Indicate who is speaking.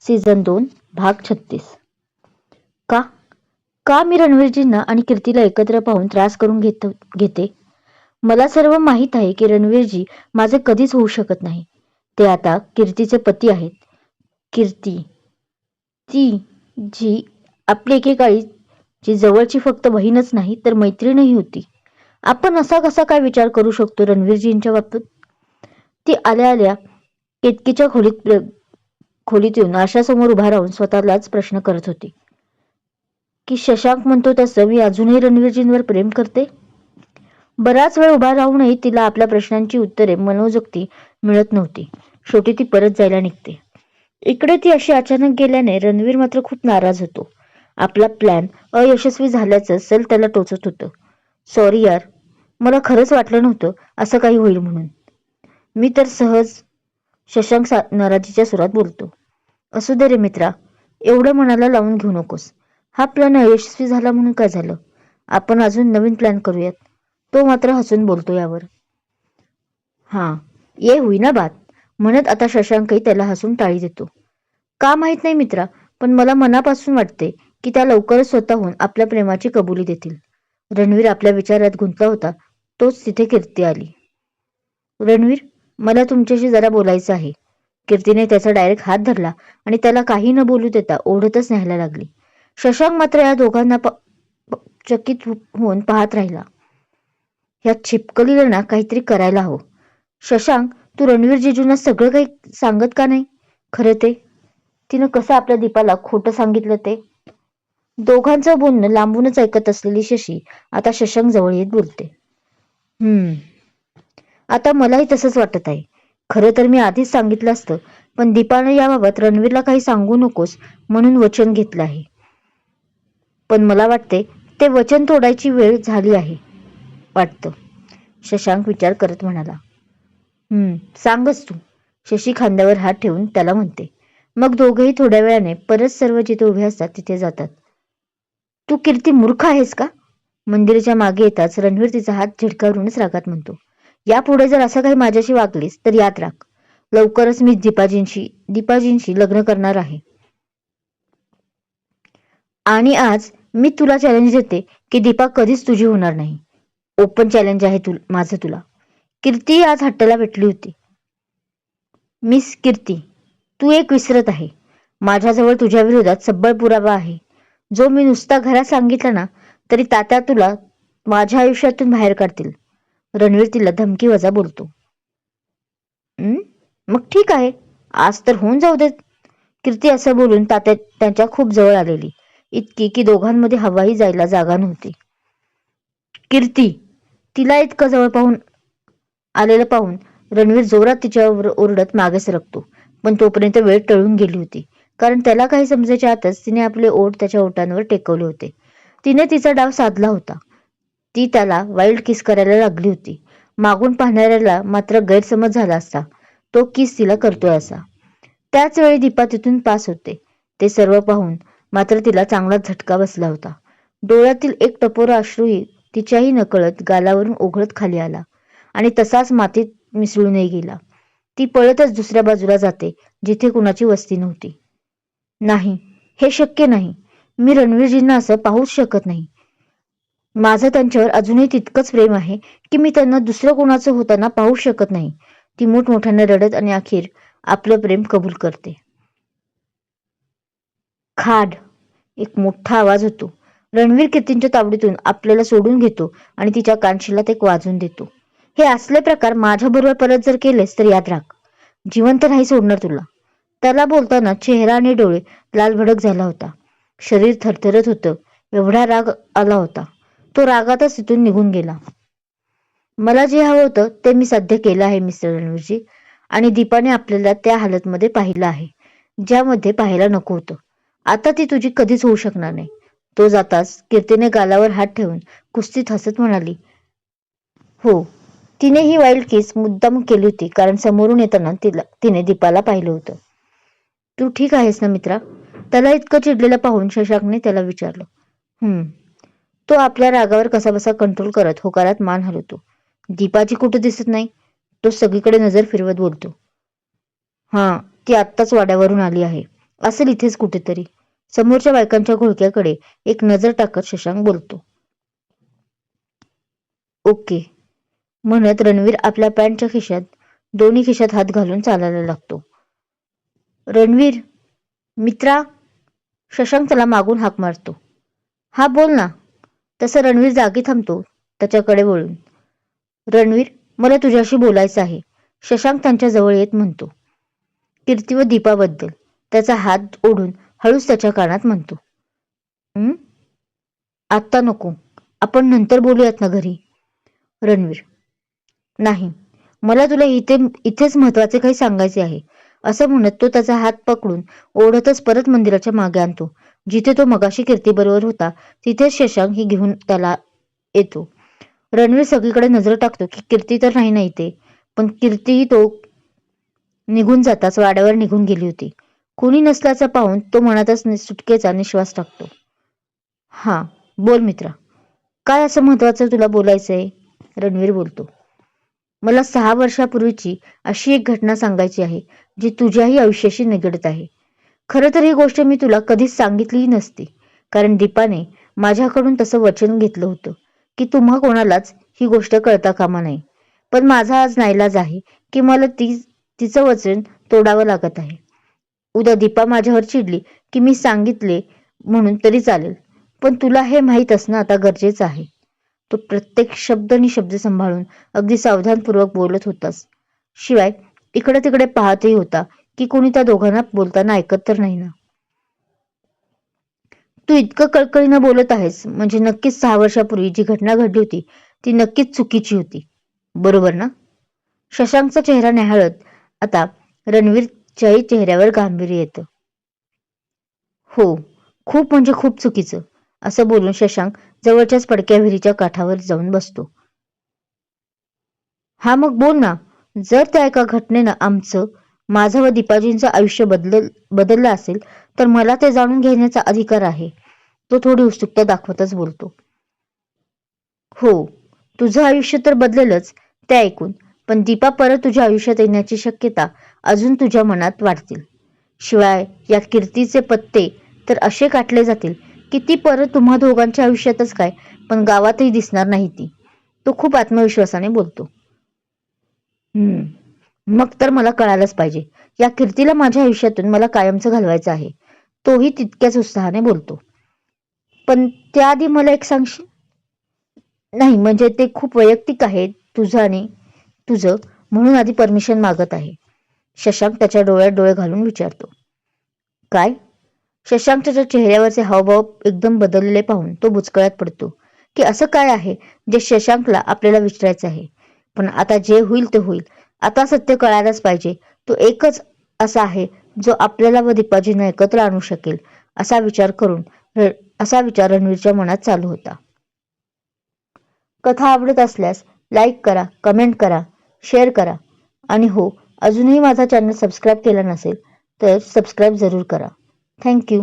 Speaker 1: Season दोन भाग छत्तीस. का? का मी रणवीरजींना आणि कीर्तीला एकत्र पाहून त्रास करून घेत घेते? मला सर्व माहीत आहे की रणवीरजी माझे कधीच होऊ शकत नाही. ते आता कीर्तीचे पती आहेत. कीर्ती ती जी आपली एकेकाळी जी जवळची फक्त बहीणच नाही तर मैत्रीणही होती. आपण असा कसा काय विचार करू शकतो रणवीरजींच्या बाबतीत? ती आल्या आल्या केतकीच्या खोलीत प्र- खोलीत येऊन आशासमोर उभा राहून स्वतःलाच प्रश्न करत होती. की शशांक म्हणतो तसं मी अजूनही रणवीरजींवर प्रेम करते? बराच वेळ उभा राहूनही तिला आपल्या प्रश्नांची उत्तरे मनोजक्ती मिळत नव्हती. शेवटी ती परत जायला निघते. इकडे ती अशी अचानक गेल्याने रणवीर मात्र खूप नाराज होतो. आपला प्लॅन अयशस्वी झाल्याचं सल त्याला टोचत होतं. सॉरी यार मला खरंच वाटलं नव्हतं असं काही होईल म्हणून. मी तर सहज शशांक सा नाराजीच्या सुरात बोलतो. असू दे रे मित्रा एवढं मनाला लावून घेऊ नकोस. हा प्लॅन अयशस्वी झाला म्हणून काय झालं? आपण अजून नवीन प्लॅन करूयात. तो मात्र हसून बोलतो यावर. हां ये होई ना बात. म्हणत आता शशांकही त्याला हसून टाळी देतो. का माहीत नाही मित्रा पण मला मनापासून वाटते की त्या लवकरच स्वतःहून आपल्या प्रेमाची कबुली देतील. रणवीर आपल्या विचारात गुंतला होता तोच तिथे कीर्ती आली. रणवीर मला तुमच्याशी जरा बोलायचं आहे. कीर्तीने त्याचा डायरेक्ट हात धरला आणि त्याला काही न बोलू देता ओढतच न्यायला लागली. शशांक मात्र या दोघांना चकित हो-, होऊन पाहत राहिला. ह्या छिपकलीला ना काहीतरी करायला हवं. शशांक तू रणवीर जिजूंना सगळं काही सांगत का नाही? खरं ते? तिनं कसं आपल्या दीपाला खोटं सांगितलं ते? दोघांचं बोलणं लांबूनच ऐकत असलेली शशी आता शशांक जवळ येत बोलते. हम्म. आता मलाही तसंच वाटत आहे. खरं तर मी आधीच सांगितलं असतं पण दीपानं याबाबत रणवीरला काही सांगू नकोस म्हणून वचन घेतलं आहे. पण मला वाटते ते वचन तोडायची वेळ झाली आहे वाटतं. शशांक विचार करत म्हणाला. सांगच तू. शशी खांद्यावर हात ठेवून त्याला म्हणते. मग दोघेही थोड्या वेळाने परत सर्व जिथे उभे असतात तिथे जातात. तू कीर्ती मूर्ख आहेस का? मंदिराच्या मागे येताच रणवीर तिचा हात झिडकावरूनच रागात म्हणतो. यापुढे जर असं काही माझ्याशी वागलीस तर याद राख लवकरच मी दीपाजींशी दीपाजींशी लग्न करणार आहे. आणि आज मी तुला चॅलेंज देते की दीपा कधीच तुझी होणार नाही. ओपन चॅलेंज आहे तु माझं तुला. कीर्ती आज हट्टाला भेटली होती. मिस कीर्ती तू एक विसरत आहे. माझ्याजवळ तुझ्या विरोधात सब्बळ पुरावा आहे. जो मी नुसता घरात सांगितला ना तरी तात्या तुला माझ्या आयुष्यातून बाहेर काढतील. रणवीर तिला धमकी वजा बोलतो. मग ठीक आहे. आज तर होऊन जाऊ देत. कीर्ती असं बोलून तात्या त्यांच्या खूप जवळ आलेली. इतकी की दोघांमध्ये हवाही जायला जागा नव्हती. कीर्ती तिला इतकं जवळ पाहून आलेलं पाहून रणवीर जोरात तिच्यावर ओरडत मागे सरकतो पण तोपर्यंत वेळ टळून गेली होती. कारण त्याला काही समजायच्या आतच तिने आपले ओठ त्याच्या ओठांवर टेकवले होते. तिने तिचा डाव साधला होता. ती त्याला वाईल्ड किस करायला लागली होती. मागून पाहणाऱ्याला मात्र गैरसमज झाला असता. तो किस तिला करतोय असा. त्याच वेळी दीपा तिथून पास होते. ते सर्व पाहून मात्र तिला चांगलाच झटका बसला होता. डोळ्यातील एक टपोरा अश्रूही तिच्याही नकळत गालावरून ओघळत खाली आला आणि तसाच मातीत मिसळूनही गेला. ती पळतच दुसऱ्या बाजूला जाते जिथे कुणाची वस्ती नव्हती. नाही हे शक्य नाही. मी रणवीरजींना असं पाहूच शकत नाही. माझं त्यांच्यावर अजूनही तितकंच प्रेम आहे की मी त्यांना दुसरं कोणाचं होताना पाहू शकत नाही. ती मोठमोठ्याने रडत आणि अखेर आपलं प्रेम कबूल करते. खाड. एक मोठा आवाज होतो. रणवीर कीर्तींच्या तावडीतून आपल्याला सोडून घेतो आणि तिच्या कानशिलात एक वाजून देतो. हे असले प्रकार माझ्या बरोबर परत जर केलेस तर याद राख. जिवंत नाही सोडणार तुला. त्याला बोलताना चेहरा आणि डोळे लाल भडक झाला होता. शरीर थरथरत होतं. एवढा राग आला होता. तो रागातच तिथून निघून गेला. मला जे हवं होतं ते मी सध्या केलं आहे मिस्टर रणवीरजी. आणि दीपाने आपल्याला त्या हालतमध्ये पाहिलं आहे ज्यामध्ये पाहायला नको होतं. आता ती तुझी कधीच होऊ शकणार नाही. तो जाताच कीर्तीने गालावर हात ठेवून कुस्तीत हसत म्हणाली हो. तिने ही वाईल्ड केस मुद्दाम केली होती कारण समोरून येताना तिला तिने दीपाला पाहिलं होतं. तू ठीक आहेस ना मित्रा? त्याला इतकं चिडलेलं पाहून शशांकने त्याला विचारलं हम्म. तो आपल्या रागावर कसाबसा कंट्रोल करत होकारात मान हलवतो. दीपाजी कुठे दिसत नाही तो सगळीकडे नजर फिरवत बोलतो. हा ती आत्ताच वाड्यावरून आली आहे. असेल इथेच कुठेतरी. समोरच्या बायकांच्या घोळक्याकडे एक नजर टाकत शशांक बोलतो. ओके. म्हणत रणवीर आपल्या पॅन्टच्या खिशात दोन्ही खिशात हात घालून चालायला लागतो. रणवीर मित्रा शशांक त्याला मागून हाक मारतो. हा बोल ना. तसं रणवीर जागी थांबतो त्याच्याकडे वळून. रणवीर मला तुझ्याशी बोलायचं आहे शशांक त्यांच्या जवळ येत म्हणतो. कीर्ती व दीपाबद्दल त्याचा हात ओढून हळूच त्याच्या कानात म्हणतो. आत्ता नको आपण नंतर बोलूयात ना घरी. रणवीर नाही मला तुला इथे इथेच महत्त्वाचे काही सांगायचे आहे असं म्हणत तो त्याचा हात पकडून ओढतच परत मंदिराच्या मागे आणतो. जिथे तो मगाशी कीर्तीबरोबर होता तिथेच शशांक ही घेऊन त्याला येतो. रणवीर सगळीकडे नजर टाकतो की कीर्ती तर नाही ना इथे पण कीर्तीही तो निघून जाताच वाड्यावर निघून गेली होती. कोणी नसल्याचा पाहून तो मनातच नि- सुटकेचा निश्वास टाकतो. हा बोल मित्रा. काय असं महत्वाचं तुला बोलायचंय? रणवीर बोलतो. मला सहा वर्षापूर्वीची अशी एक घटना सांगायची आहे जी तुझ्याही आयुष्याशी निगडत आहे. खरं तर ही गोष्ट मी तुला कधीच सांगितली नसती. कारण दीपाने माझ्याकडून तसं वचन घेतलं होतं की तुम्हा कोणालाच ही गोष्ट कळता कामा नाही पण माझा आज नाईलाज आहे की मला ती तिचं वचन तोडावं लागत आहे. उद्या दीपा माझ्यावर चिडली की मी सांगितले म्हणून तरी चालेल. पण तुला हे माहीत असणं आता गरजेचं आहे. तो प्रत्येक शब्द आणि शब्द सांभाळून अगदी सावधानपूर्वक बोलत होतास. शिवाय इकडे तिकडे पाहतही होता की कोणी त्या दोघांना बोलताना ऐकत तर नाही ना. तू इतकं कळकळीनं बोलत आहेस म्हणजे नक्कीच सहा वर्षापूर्वी जी घटना घडली होती ती नक्कीच चुकीची होती. बरोबर ना? शशांकचा चेहरा न्याहाळत आता रणवीरच्याही चेहऱ्यावर गांभीर्य येतं. हो खूप म्हणजे खूप चुकीचं असं बोलून शशांक जवळच्याच पडक्या विहिरीच्या काठावर जाऊन बसतो. हा मग बोल ना जर त्या एका घटनेनं आमचं माझं व दीपाजींचं आयुष्य बदल बदललं असेल तर मला ते जाणून घेण्याचा अधिकार आहे. तो थोडी उत्सुकता दाखवतच बोलतो. हो तुझं आयुष्य तर बदलेलच ते ऐकून. पण दीपा परत तुझ्या आयुष्यात येण्याची शक्यता अजून तुझ्या मनात वाढतील. शिवाय या कीर्तीचे पत्ते तर असे काटले जातील की ती परत तुम्हा दोघांच्या आयुष्यातच काय पण गावातही दिसणार नाही ती. तो खूप आत्मविश्वासाने बोलतो. हम्म. मग तर मला कळायलाच पाहिजे. या कीर्तीला माझ्या आयुष्यातून मला कायमचं घालवायचं आहे. तोही तितक्याच उत्साहाने बोलतो. पण त्याआधी मला एक सांगशील? नाही म्हणजे ते खूप वैयक्तिक आहे तुझं आणि तुझं म्हणून आधी परमिशन मागत आहे. शशांक त्याच्या डोळ्यात डोळे घालून विचारतो. काय? शशांक त्याच्या चेहऱ्यावरचे हावभाव एकदम बदललेले पाहून तो बुचकळ्यात पडतो. की असं काय आहे जे शशांकला आपल्याला विचारायचं आहे? पण आता जे होईल ते होईल. आता सत्य कळायलाच पाहिजे. तो एकच असा आहे जो आपल्याला व दीपाजींना एकत्र आणू शकेल असा विचार करून असा विचार रणवीरच्या मनात चालू होता. कथा आवडत असल्यास लाईक करा कमेंट करा शेअर करा. आणि हो अजूनही माझा चॅनल सबस्क्राईब केला नसेल तर सबस्क्राईब जरूर करा. थँक्यू